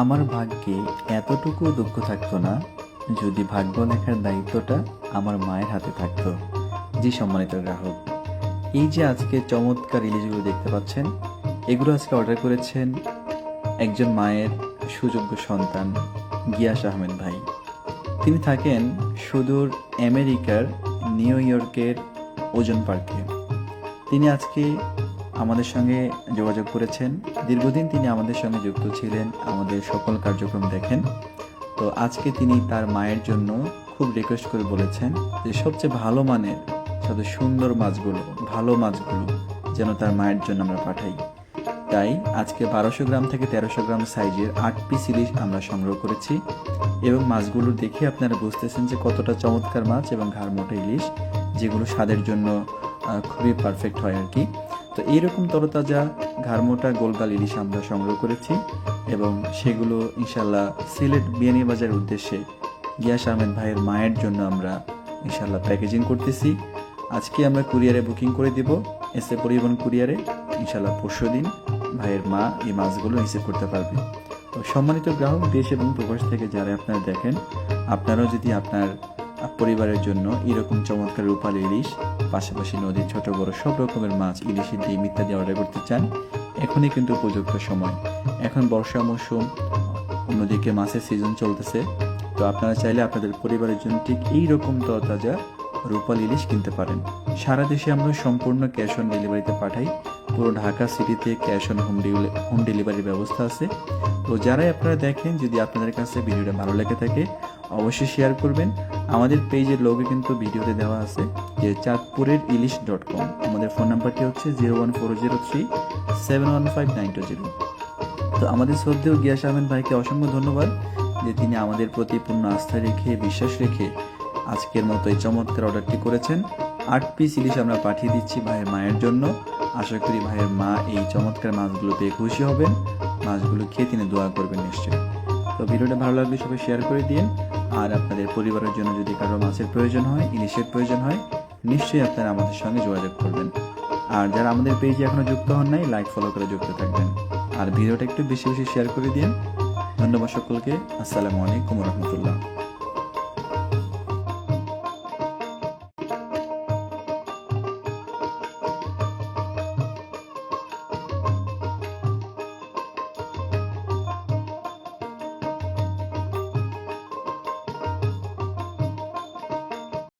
আমার ভাগ্যে এতটুকু দুঃখ থাকতো না যদি ভাগ্য লেখার দায়িত্বটা আমার মায়ের হাতে থাকতো, জি সম্মানিত গ্রাহক। এই যে আজকে চমৎকার ইলিশগুলো দেখতে পাচ্ছেন, এগুলো আজকে অর্ডার করেছেন একজন মায়ের সুযোগ্য সন্তান গিয়াস আহমেদ ভাই। তিনি থাকেন সুদূর আমেরিকার নিউ ইয়র্কের ওজন পার্কে। তিনি আজকে আমাদের সঙ্গে যোগাযোগ করেছেন। দীর্ঘদিন তিনি আমাদের সঙ্গে যুক্ত ছিলেন, আমাদের সকল কার্যক্রম দেখেন। তো আজকে তিনি তার মায়ের জন্য খুব রিকোয়েস্ট করে বলেছেন যে সবচেয়ে ভালো মানের, সবচেয়ে সুন্দর মাছগুলো, ভালো মাছগুলো যেন তার মায়ের জন্য আমরা পাঠাই। তাই আজকে বারোশো গ্রাম থেকে তেরোশো গ্রাম সাইজের আট পিস ইলিশ আমরা সংগ্রহ করেছি এবং মাছগুলো দেখে আপনারা বুঝতেছেন যে কতটা চমৎকার মাছ এবং ঘাড় মোটা ইলিশ, যেগুলো স্বাদের জন্য খুবই পারফেক্ট হয় আর কি। তো এইরকম তরতাজা ঘাড়মোটা গোলগাল ইলিশ আমরা সংগ্রহ করেছি এবং সেগুলো ইনশাল্লাহ সিলেট বিয়ানীবাজারের উদ্দেশ্যে গিয়াস আহমেদ ভাইয়ের মায়ের জন্য আমরা ইনশাল্লাহ প্যাকেজিং করতেছি। আজকে আমরা কুরিয়ারে বুকিং করে দিব। এস পরিবহন কুরিয়ারে ইনশাল্লাহ পরশু দিন ভাইয়ের মা এই মাছগুলো রিসিভ করতে পারবে। তো সম্মানিত গ্রাহক, দেশ এবং প্রবাস থেকে যারা আপনারা দেখেন, আপনারাও যদি আপনার পরিবারের জন্য এরকম চমৎকার রূপালী ইলিশ, পাশাপাশি নদীর ছোট বড় সব রকমের মাছ ইলিশের ডিম ইত্যাদি অর্ডার করতে চান, এখনই কিন্তু উপযুক্ত সময়। এখন বর্ষা মৌসুম, অন্যদিকে মাছের সিজন চলতেছে। তো আপনারা চাইলে আপনাদের পরিবারের জন্য ঠিক এই রকম তরতাজা রূপাল ইলিশ কিনতে পারেন। সারা দেশে আমরা সম্পূর্ণ ক্যাশ অন ডেলিভারিতে পাঠাই। পুরো ঢাকা সিটিতে ক্যাশ অন হোম হোম ডেলিভারির ব্যবস্থা আছে। তো যারাই আপনারা দেখেন, যদি আপনাদের কাছে ভিডিওটা ভালো লেগে থাকে, অবশ্যই শেয়ার করবেন। আমাদের পেজের লোগো কিন্তু ভিডিওতে দেওয়া আছে, যে চাঁদপুরের ইলিশ ডট কম আমাদের ফোন নাম্বারটি হচ্ছে zero one four zero three seven one five nine two zero তো আমাদের শ্রদ্ধেয় গিয়াস আহমেদ ভাইকে অসংখ্য ধন্যবাদ, যে তিনি আমাদের প্রতি পূর্ণ আস্থা রেখে, বিশ্বাস রেখে আজকের মতো এই চমৎকার অর্ডারটি করেছেন। আট পিস ইলিশ আমরা পাঠিয়ে দিচ্ছি ভাইয়ের মায়ের জন্য। আশা করি ভাইয়ের মা এই চমৎকার মাছগুলো পেয়ে খুশি হবেন। মাছগুলো খেয়ে তিনি দোয়া করবেন নিশ্চয়ই। তো ভিডিওটা ভালো লাগলে সবাই শেয়ার করে দিন আর আপনাদের পরিবারের জন্য যদি কারও মাছের প্রয়োজন হয়, ইলিশের প্রয়োজন হয়, নিশ্চয়ই আপনারা আমাদের সঙ্গে যোগাযোগ করবেন। আর যারা আমাদের পেজে এখনও যুক্ত হন নাই লাইক ফলো করে যুক্ত থাকবেন। আর ভিডিওটা একটু বেশি বেশি শেয়ার করে দিন ধন্যবাদ সকলকে। আসসালামু আলাইকুম রহমতুল্লাহ।